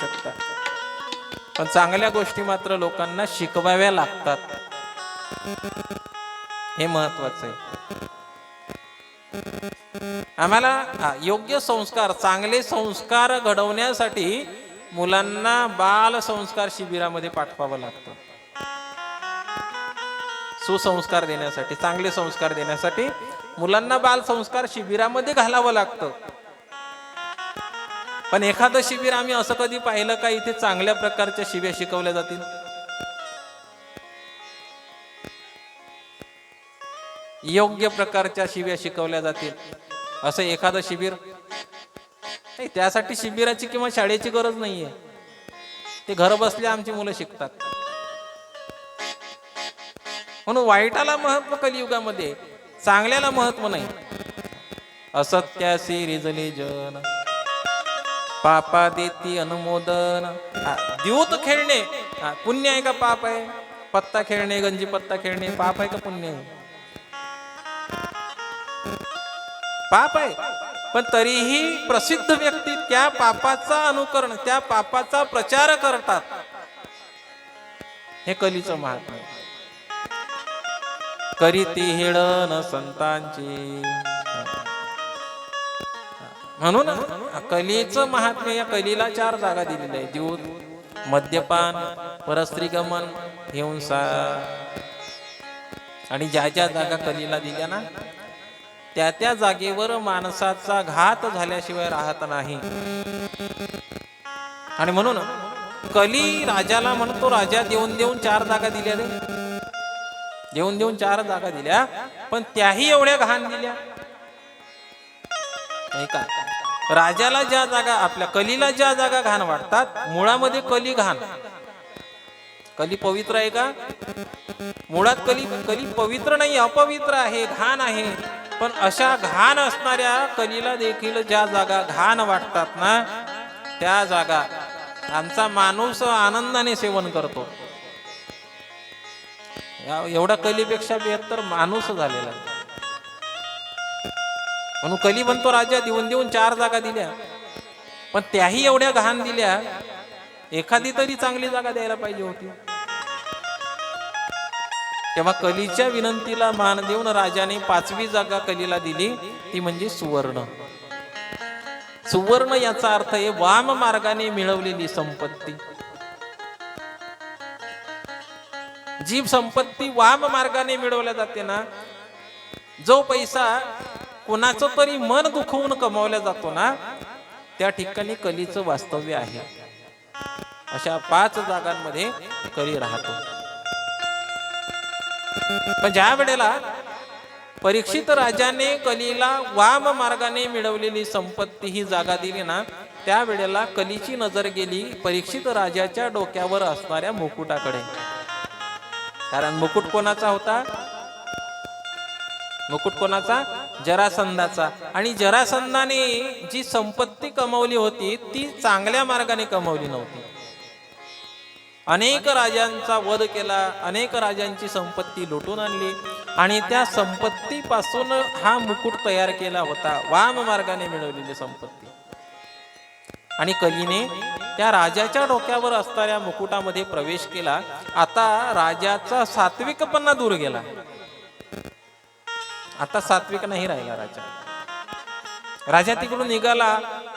शकता पण चांगल्या गोष्टी मात्र लोकांना शिकवाव्या लागतात. हे महत्वाचं आहे. आम्हाला योग्य संस्कार चांगले संस्कार घडवण्यासाठी मुलांना बाल संस्कार शिबिरामध्ये पाठवावं लागतं. सुसंस्कार देण्यासाठी चांगले संस्कार देण्यासाठी मुलांना बाल संस्कार शिबिरामध्ये घालावं लागतं. पण एखादं शिबिर आम्ही असं कधी पाहिलं का इथे चांगल्या प्रकारच्या शिव्या शिकवल्या जातील? योग्य प्रकारच्या शिव्या शिकवल्या जातील. असं एखादं शिबिर? नाही त्यासाठी शिबिराची किंवा शाळेची गरज नाहीये. ते घर बसल्या आमची मुलं शिकतात. म्हणून वाईटाला महत्त्व कलियुगामध्ये चांगल्याला महत्त्व नाही. असत्यासी रिजली जन. पापा देती अनुमोदन. हा, द्यूत खेळणे. हा, पुण्य आहे का पाप आहे? पत्ता खेळणे गंजी पत्ता खेळणे पाप आहे का पुण्य आहे? पाप आहे. पण तरीही प्रसिद्ध व्यक्ती त्या पापाचा अनुकरण त्या पापाचा प्रचार करतात. हे कलीचं महात्मा आहे. करीती हेळन संतांची. म्हणून कलीचं महात्म्य या कलीला चार जागा दिलेल्या आहे द्यूत मद्यपान परस्त्रीगमन हिंसा. आणि ज्या ज्या जागा कलीला दिल्या ना त्या त्या जागेवर माणसाचा घात झाल्याशिवाय राहत नाही. आणि म्हणून कली राजाला म्हणतो राजा देऊन देऊन चार जागा दिल्या रे. देऊन देऊन चार जागा दिल्या पण त्याही एवढ्या घाण दिल्या. नाही का? राजाला ज्या जागा आपल्या कलीला ज्या जागा घाण वाटतात मुळामध्ये कली घाण. कली पवित्र आहे का? मुळात कली कली पवित्र नाही अपवित्र आहे घाण आहे. पण अशा घाण असणाऱ्या कलीला देखील ज्या जागा घाण वाटतात ना त्या जागा आमचा माणूस आनंदाने सेवन करतो. या- एवढा कलीपेक्षा बेहत्तर माणूस झालेला आहे. म्हणून कली म्हणतो राजा देऊन देऊन चार जागा दिल्या. पण त्याही एवढ्या घाण दिल्या एखादी तरी चांगली जागा द्यायला पाहिजे होती. तेव्हा कलीच्या विनंतीला मान देऊन राजाने पाचवी जागा कलीला दिली ती म्हणजे सुवर्ण. सुवर्ण याचा अर्थ आहे वाम मार्गाने मिळवलेली संपत्ती. जी संपत्ती वाम मार्गाने मिळवल्या जाते ना जो पैसा कोणाचं तरी मन दुखवून कमावला जातो ना त्या ठिकाणी कलीचं वास्तव्य आहे. अशा पाच जागांमध्ये कली राहतो. पण ज्या वेळेला परीक्षित राजाने कलीला वाम मार्गाने मिळवलेली संपत्ती ही जागा दिली ना त्यावेळेला कलीची नजर गेली परीक्षित राजाच्या डोक्यावर असणाऱ्या मुकुटाकडे. कारण मुकुट कोणाचा होता? मुकुट कोणाचा? जरासंधाचा. आणि जरासंधाने जी संपत्ती कमवली होती ती चांगल्या मार्गाने कमवली नव्हती. अनेक राजांचा वध केला अनेक राजांची संपत्ती लुटून आणली आणि त्या संपत्तीपासून हा मुकुट तयार केला होता वाम मार्गाने मिळवलेली संपत्ती. आणि कलीने त्या राजाच्या डोक्यावर असणाऱ्या मुकुटामध्ये प्रवेश केला. आता राजाचा सात्विकपणा दूर गेला. आता सात्विक नाही राहिला राजा. राजा तिकडून निघाला.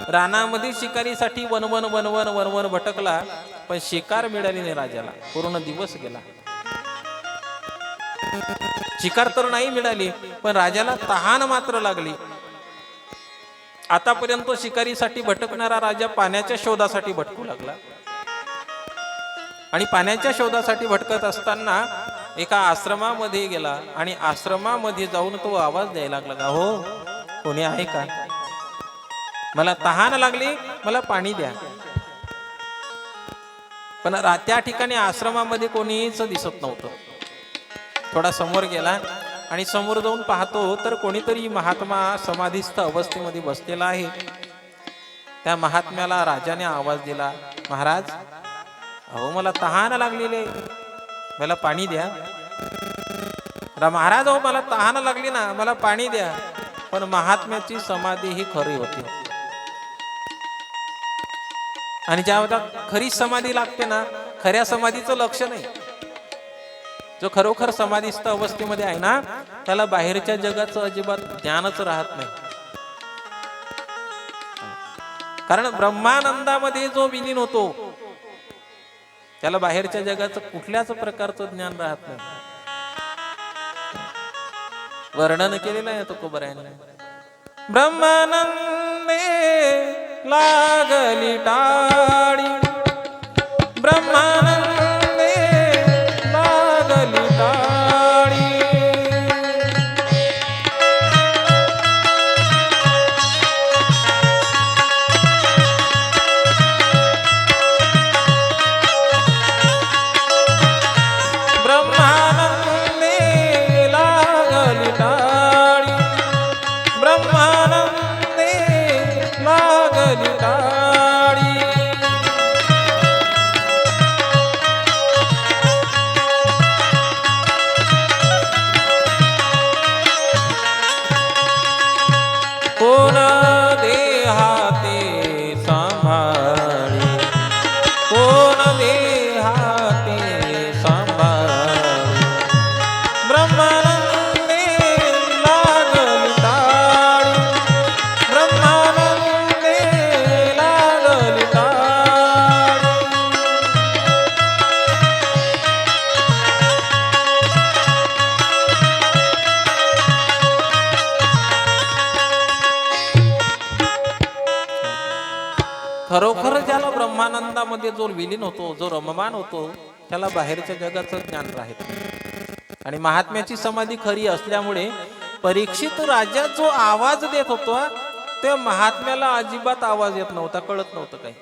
रानामध्ये शिकारीसाठी वनवन वनवन वनवन भटकला पण शिकार मिळाली नाही राजाला. पूर्ण दिवस गेला. शिकार तर नाही मिळाली पण राजाला तहान मात्र लागली. आतापर्यंत शिकारीसाठी भटकणारा राजा पाण्याच्या शोधासाठी भटकू लागला. आणि पाण्याच्या शोधासाठी भटकत असताना एका आश्रमामध्ये गेला आणि आश्रमामध्ये जाऊन तो आवाज द्यायला लागला का हो कोणी आहे का? मला तहान लागली मला पाणी द्या. पण त्या ठिकाणी आश्रमामध्ये कोणीच दिसत नव्हतं. थोडा समोर गेला आणि समोर जाऊन पाहतो तर कोणीतरी महात्मा समाधीस्थ अवस्थेमध्ये बसलेला आहे. त्या महात्म्याला राजाने आवाज दिला महाराज अहो मला तहान लागलेले मला पाणी द्या. महाराज हो मला तहान लागली ना मला पाणी द्या. पण महात्म्याची समाधी ही खरी होती. आणि ज्या खरी समाधी लागते ना खऱ्या समाधीचं लक्ष नाही. जो खरोखर समाधीस्थ अवस्थेमध्ये आहे ना त्याला बाहेरच्या जगाचं अजिबात ज्ञानच राहत नाही. कारण ब्रह्मानंदामध्ये जो विलीन होतो त्याला बाहेरच्या जगाचं कुठल्याच प्रकारचं ज्ञान राहत नाही. वर्णन केलेलं आहे तुकोबरायाने ब्रह्मानंदे लागली टाळी. जो होतो जो रममान होतो त्याला बाहेरच्या जगाचं ज्ञान राहत. आणि महात्म्याची समाधी खरी असल्यामुळे परीक्षित राजा जो आवाज देत होता त्या महात्म्याला अजिबात आवाज येत नव्हता कळत नव्हतं काही.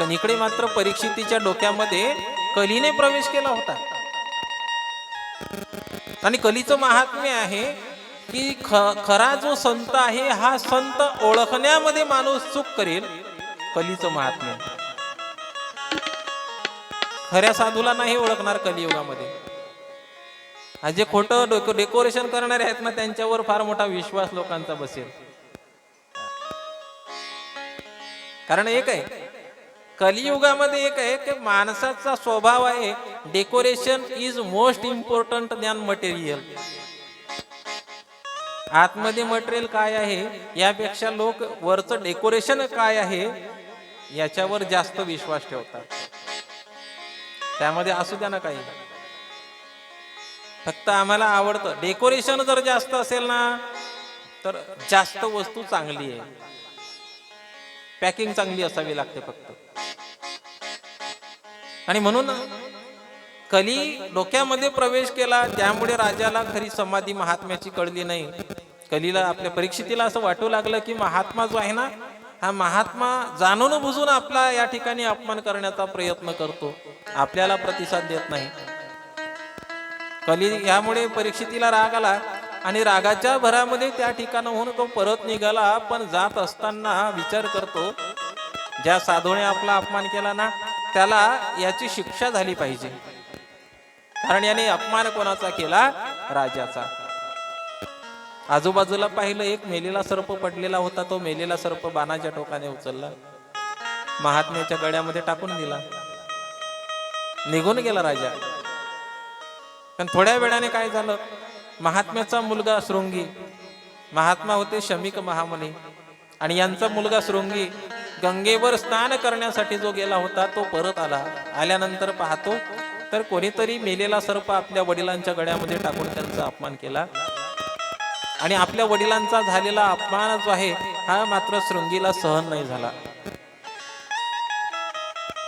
पण इकडे मात्र परीक्षितीच्या डोक्यामध्ये कलीने प्रवेश केला होता. आणि कलीचं महात्म्य आहे की ख- खरा जो संत आहे हा संत ओळखण्यामध्ये माणूस चूक करेल कलीचं महात्म्य. खऱ्या साधूला नाही ओळखणार कलियुगामध्ये. हा जे खोटं डेको- डेकोरेशन करणारे आहेत ना त्यांच्यावर फार मोठा विश्वास लोकांचा बसेल. कारण एक आहे कलियुगामध्ये एक आहे की माणसाचा स्वभाव आहे decoration is most important than material आतमध्ये मटेरियल काय आहे यापेक्षा लोक वरचं डेकोरेशन काय आहे याच्यावर जास्त विश्वास ठेवतात. त्यामध्ये असू द्या ना काही. फक्त आम्हाला आवडतं. डेकोरेशन जर जास्त असेल ना तर जास्त वस्तू चांगली आहे. पॅकिंग चांगली असावी लागते फक्त. आणि म्हणून कली डोक्यामध्ये प्रवेश केला त्यामुळे राजाला खरी समाधी महात्म्याची कळली नाही. कलीला आपल्या परीक्षितीला असं वाटू लागलं की महात्मा जो आहे ना हा महात्मा जाणून बुजून आपला या ठिकाणी अपमान करण्याचा प्रयत्न करतो. आपल्याला प्रतिसाद देत नाही. कली यामुळे परीक्षितीला राग आला आणि रागाच्या भरामध्ये त्या ठिकाणाहून तो परत निघाला पण जात असताना विचार करतो ज्या साधूने आपला अपमान केला ना त्याला याची शिक्षा झाली पाहिजे. कारण याने अपमान कोणाचा केला? राजाचा. आजूबाजूला पाहिलं एक मेलेला सर्प पडलेला होता तो मेलेला सर्प बाणाच्या टोकाने उचलला. महात्म्याच्या गळ्यामध्ये टाकून दिला. निघून गेला राजा. पण थोड्या वेळाने काय झालं? महात्म्याचा मुलगा शृंगी. महात्मा होते शमिक महामुनी. आणि यांचा मुलगा शृंगी गंगेवर स्नान करण्यासाठी जो गेला होता तो परत आला. आल्यानंतर पाहतो तर कोणीतरी मेलेला सर्प आपल्या वडिलांच्या गळ्यामध्ये टाकून त्यांचा अपमान केला. आणि आपल्या वडिलांचा झालेला अपमान जो आहे हा मात्र शृंगीला सहन नाही झाला.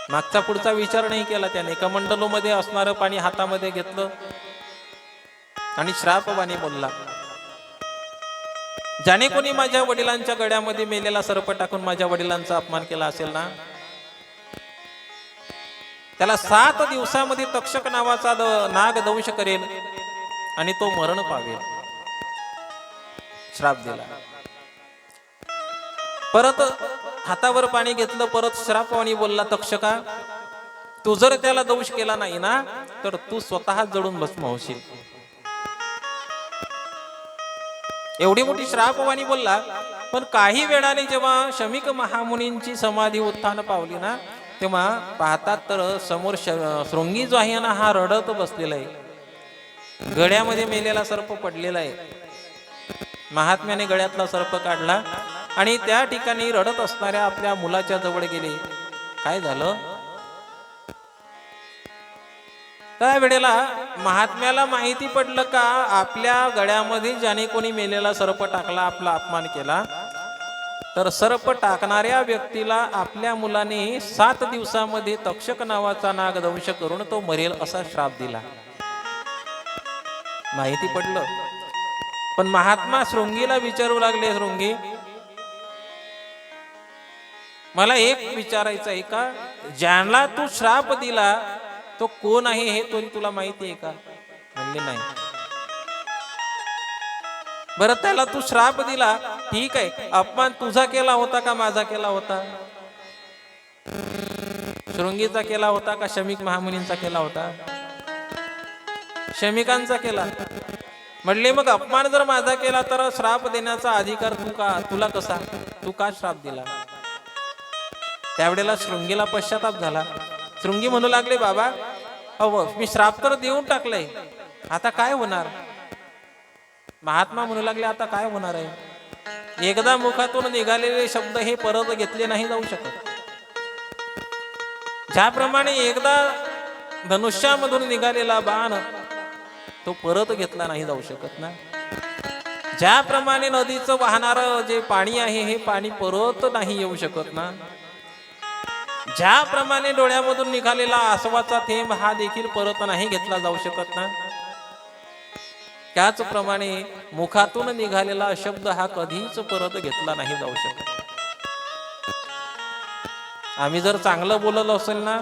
मागचा पुढचा विचार नाही केला त्याने. कमंडलूमध्ये असणारं पाणी हातामध्ये घेतलं आणि श्रापवाणी बोलला ज्याने कोणी माझ्या वडिलांच्या गड्यामध्ये मेलेला सर्प टाकून माझ्या वडिलांचा अपमान केला असेल ना? त्याला सात दिवसामध्ये तक्षक नावाचा द- नाग दंश करेल आणि तो मरण पावेल. श्राप दिला. परत हातावर पाणी घेतलं परत श्रापवाणी बोलला तक्षका तू जर त्याला दोष केला नाही ना तर तू स्वतः जडून भस्म होशील एवढी मोठी श्रापवाणी बोलला पण काही वेळाने जेव्हा शमिक महामुनींची समाधी उत्थान पावली ना तेव्हा पाहतात तर समोर श शृंगी जो आहे ना हा रडत बसलेला आहे. गड्यामध्ये मेलेला सर्प पडलेला आहे. महात्म्याने गळ्यातला सर्प काढला आणि त्या ठिकाणी रडत असणाऱ्या आपल्या मुलाच्या जवळ गेले. काय झालं? त्या वेळेला महात्म्याला माहिती पडलं का आपल्या गळ्यामध्ये ज्याने कोणी मेलेला सर्प टाकला आपला अपमान केला? तर सर्प टाकणाऱ्या व्यक्तीला आपल्या मुलाने सात दिवसामध्ये तक्षक नावाचा नाग दंश करून तो मरेल असा श्राप दिला. माहिती पडलं. पण महात्मा शृंगीला विचारू लागले शृंगी मला एक विचारायचं आहे का? ज्यांना तू श्राप दिला तो कोण आहे हे तरी तुला माहिती आहे का? म्हणले नाही. बरं त्याला तू श्राप दिला. ठीक आहे. अपमान तुझा केला होता का माझा केला होता? शृंगीचा केला होता का? शमिक महामुनींचा केला होता. शमिकांचा केला. म्हणले मग अपमान जर माझा केला तर श्राप देण्याचा अधिकार तू का तुला कसा? तू का श्राप दिला? त्यावेळेला शृंगीला पश्चाताप झाला. शृंगी म्हणू लागले बाबा अहो मी श्राप तर देऊन टाकलंय. आता काय होणार? महात्मा म्हणू लागले आता काय होणार आहे? एकदा मुखातून निघालेले शब्द हे परत घेतले नाही जाऊ शकत. ज्याप्रमाणे एकदा धनुष्यामधून निघालेला बाण तो परत घेतला नाही जाऊ शकत ना. ज्याप्रमाणे नदीचं वाहणार जे पाणी आहे हे पाणी परत नाही येऊ शकत ना. ज्याप्रमाणे डोळ्यामधून निघालेला आसवाचा थेंब हा देखील परत नाही घेतला जाऊ शकत ना. त्याचप्रमाणे मुखातून निघालेला शब्द हा कधीच परत घेतला नाही जाऊ शकत. आम्ही जर चांगलं बोललो असेल ना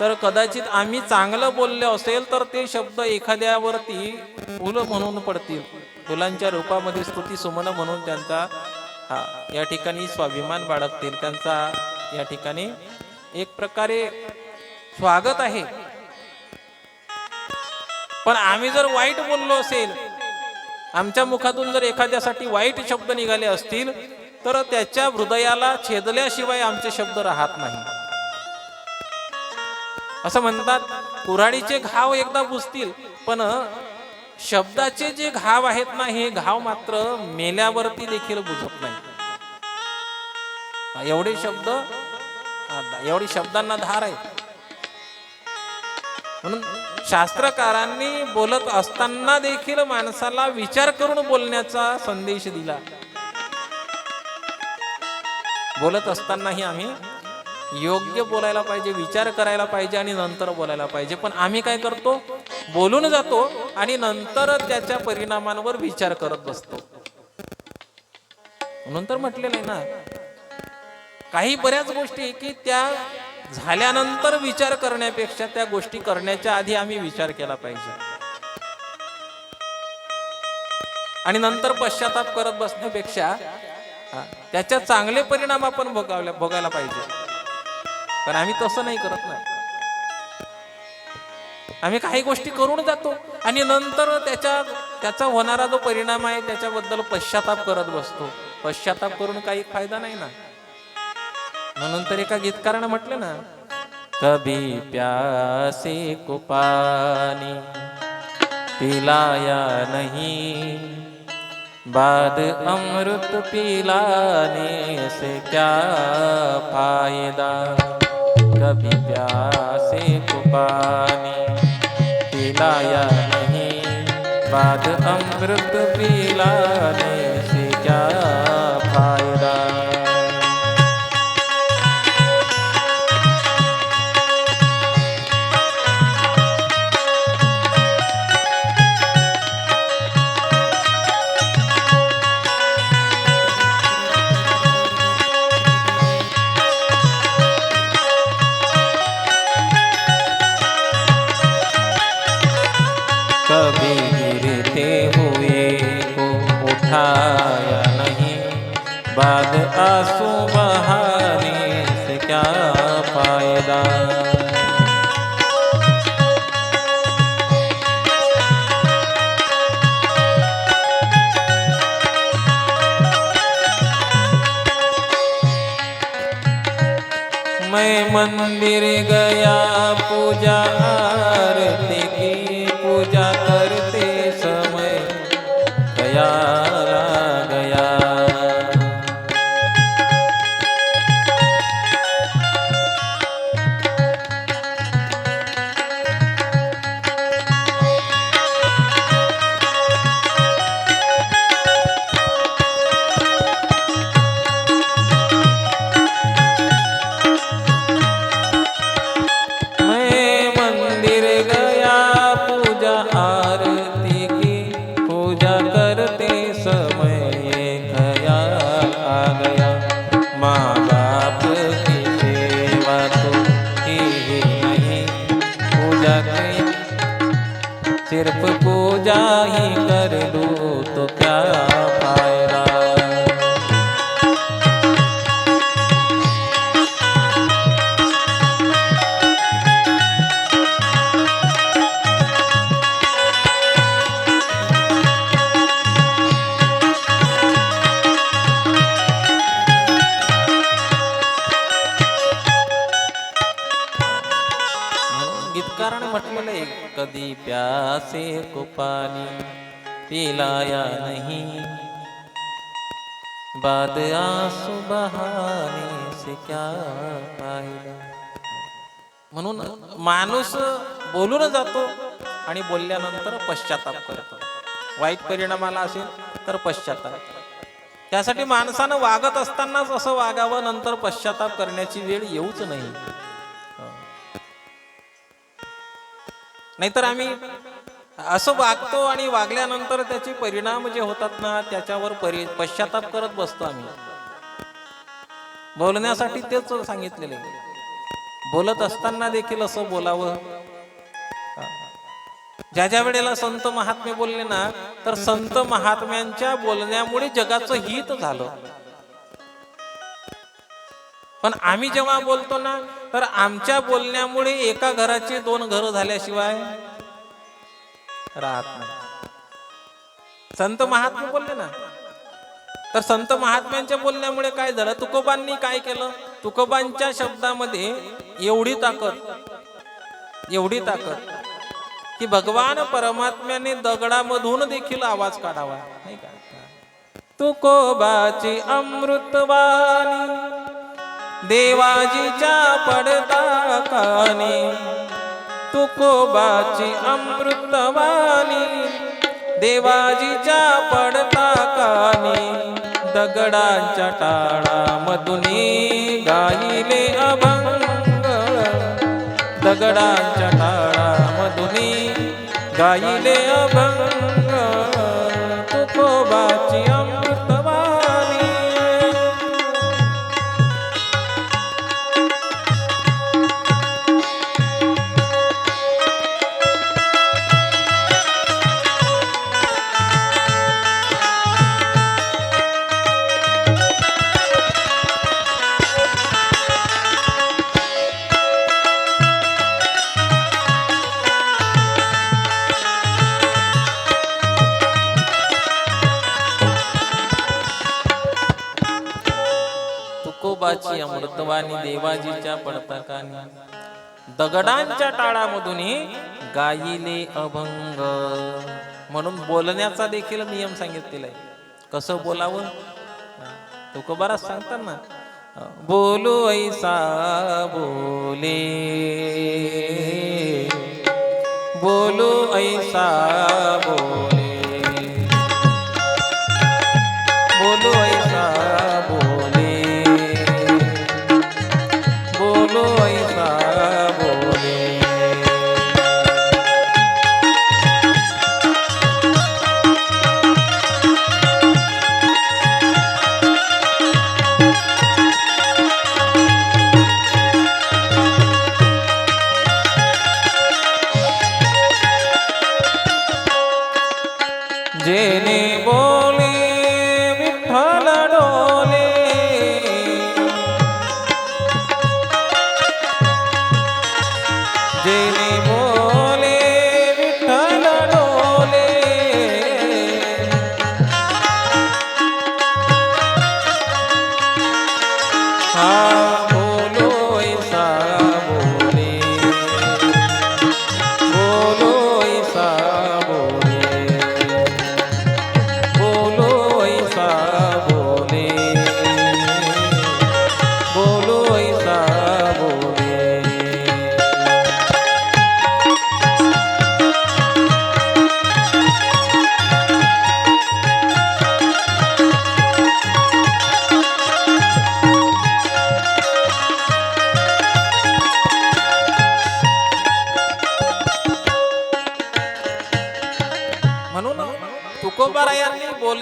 तर कदाचित आम्ही चांगलं बोलले असेल तर ते शब्द एखाद्यावरती फुलं म्हणून पडतील. फुलांच्या रूपामध्ये स्तुती सुमन म्हणून त्यांचा हा या ठिकाणी स्वाभिमान बाळगतील. त्यांचा या ठिकाणी एक प्रकारे स्वागत आहे. पण आम्ही जर वाईट बोललो असेल आमच्या मुखातून जर एखाद्यासाठी वाईट शब्द निघाले असतील तर त्याच्या हृदयाला छेदल्याशिवाय आमचे शब्द राहत नाही. असं म्हणतात कुऱ्हाडीचे घाव एकदा बुजतील पण शब्दाचे जे घाव आहेत ना हे घाव मात्र मेल्यावरती देखील बुजत नाही एवढे शब्द एवढी शब्दांना धार आहे. म्हणून शास्त्रकारांनी बोलत असताना देखील माणसाला विचार करून बोलण्याचा संदेश दिला. बोलत असतानाही आम्ही योग्य बोलायला पाहिजे विचार करायला पाहिजे आणि नंतर बोलायला पाहिजे. पण आम्ही काय करतो? बोलून जातो आणि नंतर त्याच्या परिणामांवर विचार करत बसतो. म्हणून तर म्हटलेलं आहे ना काही बऱ्याच गोष्टी की त्या झाल्यानंतर विचार करण्यापेक्षा त्या गोष्टी करण्याच्या आधी आम्ही विचार केला पाहिजे. आणि नंतर पश्चाताप करत बसण्यापेक्षा त्याच्या चांगले परिणाम आपण भोगावल्या भोगायला पाहिजे. पण आम्ही तसं नाही करत नाही आम्ही काही गोष्टी करून जातो आणि नंतर त्याच्या त्याचा होणारा जो परिणाम आहे त्याच्याबद्दल पश्चाताप करत बसतो. पश्चाताप करून काही फायदा नाही ना. म्हणून तर एका गीतकारानं म्हटलं ना कभी प्यासे को पानी पिलाया नहीं बाद अमृत पिलाने से क्या फायदा? कभी प्यासे को पानी पिलाया नहीं बाद अमृत पिलाने से क्या मंदिर गया पूजा आरती की पूजा करते समय गया गया कधी प्यासे को पानी पिलाया नहीं। बाद आंसू बहाने से क्या फायदा? म्हणून माणूस बोलून जातो आणि बोलल्यानंतर पश्चाताप करतो. वाईट परिणाम आला असेल तर पश्चाताप. त्यासाठी माणसानं वागत असतानाच असं वागावं नंतर पश्चाताप करण्याची वेळ येऊच नाही. नाहीतर आम्ही असं वागतो आणि वागल्यानंतर त्याचे परिणाम जे होतात ना त्याच्यावर परि पश्चाताप करत बसतो आम्ही. बोलण्यासाठी तेच सांगितलेले बोलत असताना देखील असं बोलावं. ज्या ज्या वेळेला संत महात्मे बोलले ना तर संत महात्म्यांच्या बोलण्यामुळे जगाचं हित झालं. पण आम्ही जेव्हा बोलतो ना तर आमच्या बोलण्यामुळे एका घराचे दोन घर झाल्याशिवाय राहत नाही. संत महात्मा बोलले ना. तर संत महात्म्यांच्या बोलण्यामुळे काय झालं? तुकोबांनी काय केलं? तुकोबांच्या शब्दामध्ये एवढी ताकद एवढी ताकद की भगवान परमात्म्याने दगडामधून देखील आवाज काढावा. नाही का? तुकोबाची अमृतवाणी देवाजीच्या पडता कानी तुकोबाची अमृतवाणी देवाजीच्या पडता कानी दगडांच्या टाळामधुनी गाईले अभंग. दगडांच्या टाळामधुनी गाईले अभंग. दगडांच्या टाळामधून गायिले अभंग. म्हणून बोलण्याचा देखील नियम सांगितलेला आहे. कसं बोलावं? तुकोबाराच सांगतात ना बोलू ऐसा बोले. बोलू ऐसा बोले.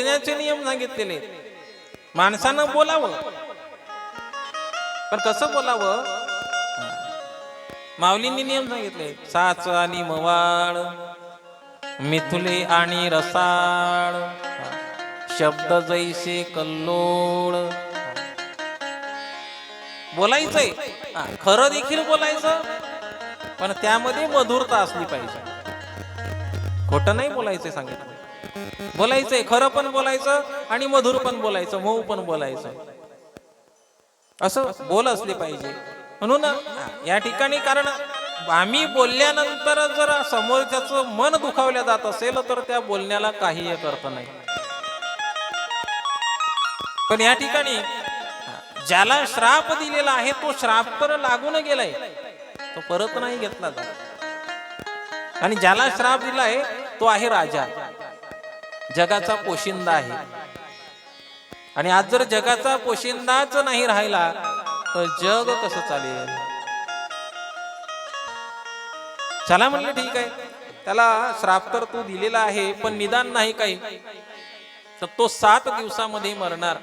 बोलण्याचे नियम सांगितलेले माणसानं बोलावं. पण कसं बोलावं? माऊलींनी नियम सांगितले साच आणि मवाळ मिथुले आणि रसाळ शब्द जैसे कल्लोळ. बोलायचंय. खरं देखील बोलायचं पण त्यामध्ये मधुरता असली पाहिजे. खोटं नाही बोलायचंय सांगितलं. बोलायचंय खरं पण बोलायचं आणि मधुर पण बोलायचं मऊ पण बोलायचं. असं बोल असले पाहिजे. म्हणून या ठिकाणी कारण आम्ही बोलल्यानंतर जर समोरच्याचं मन दुखावल्या जात असेल तर त्या बोलण्याला काही एक अर्थ नाही. पण या ठिकाणी ज्याला श्राप दिलेला आहे तो श्राप तर लागून गेलाय. तो परत नाही घेतला जात. आणि ज्याला श्राप दिलाय तो आहे राजा. जगाचा पोशिंदा आहे. आणि आज जर जगाचा पोशिंदाच नाही राहिला तर जग कसं चालेल? चला म्हणलं ठीक आहे. त्याला श्राप तर तू दिलेला आहे पण निदान नाही काही. तर तो सात दिवसामध्ये मरणार.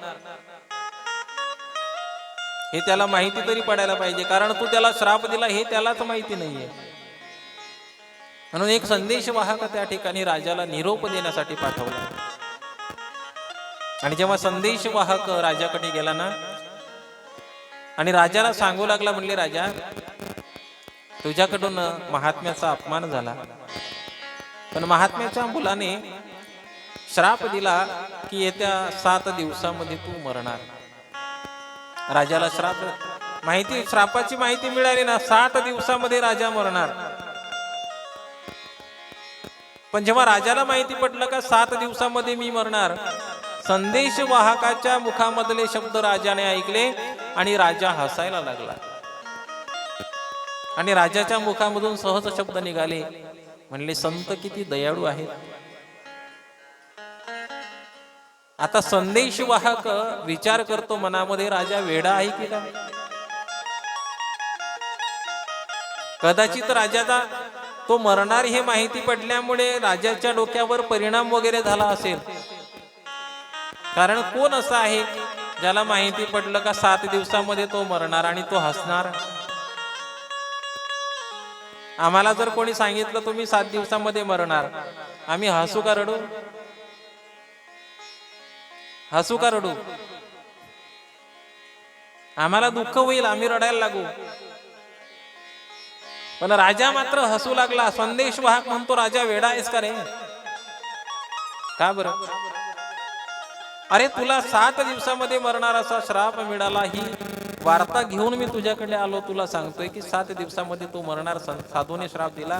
हे त्याला माहिती तरी पडायला पाहिजे कारण तू त्याला श्राप दिला हे त्यालाच माहिती नाहीये. म्हणून एक संदेश वाहक त्या ठिकाणी राजाला निरोप देण्यासाठी पाठवला. आणि जेव्हा संदेश वाहक राजाकडे गेला ना आणि राजाला सांगू लागला म्हणले राजा तुझ्याकडून महात्म्याचा अपमान झाला. पण महात्म्याच्या मुलाने श्राप दिला की येत्या सात दिवसामध्ये तू मरणार. राजाला श्राप माहिती श्रापाची माहिती मिळाली ना सात दिवसामध्ये राजा मरणार. पण जेव्हा राजाला माहिती पडलं का सात दिवसामध्ये मी मरणार संदेश वाहकाच्या मुखामधले शब्द राजाने ऐकले आणि राजा हसायला लागला. आणि राजाच्या मुखामधून सहज शब्द निघाले. म्हणले संत किती दयाळू आहेत. आता संदेश वाहक विचार करतो मनामध्ये राजा वेडा आहे की का कदाचित राजाचा तो मरणार हे माहिती पडल्यामुळे राजाच्या डोक्यावर परिणाम वगैरे झाला असेल. कारण कोण असं आहे ज्याला माहिती पडलं का सात दिवसामध्ये तो मरणार आणि तो हसणार? आम्हाला जर कोणी सांगितलं तुम्ही सात दिवसामध्ये मरणार आम्ही हसू का रडू? हसू का रडू? आम्हाला दुःख होईल आम्ही रडायला लागू. पण राजा मात्र हसू लागला. संदेश वाहक म्हणतो राजा वेडा आहेस का रे? का बर? अरे तुला सात दिवसामध्ये मरणार असा श्राप मिळाला. ही वार्ता घेऊन मी तुझ्याकडे आलो. तुला सांगतोय की सात दिवसामध्ये तू मरणार. साधूने श्राप दिला.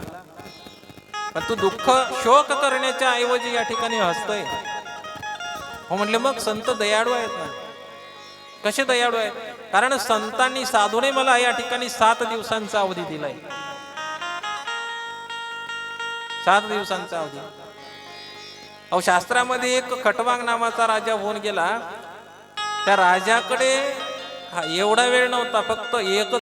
पण तू दुःख शोक करण्याच्या ऐवजी या ठिकाणी हसतोय. हो म्हणले मग संत दयाळू आहेत ना? कसे दयाळू आहेत? कारण संतांनी साधूने मला या ठिकाणी सात दिवसांचा अवधी दिलाय. सात दिवसांचा अवधी अहो शास्त्रामध्ये एक खटवांग नावाचा राजा होऊन गेला. त्या राजाकडे हा एवढा वेळ नव्हता फक्त एक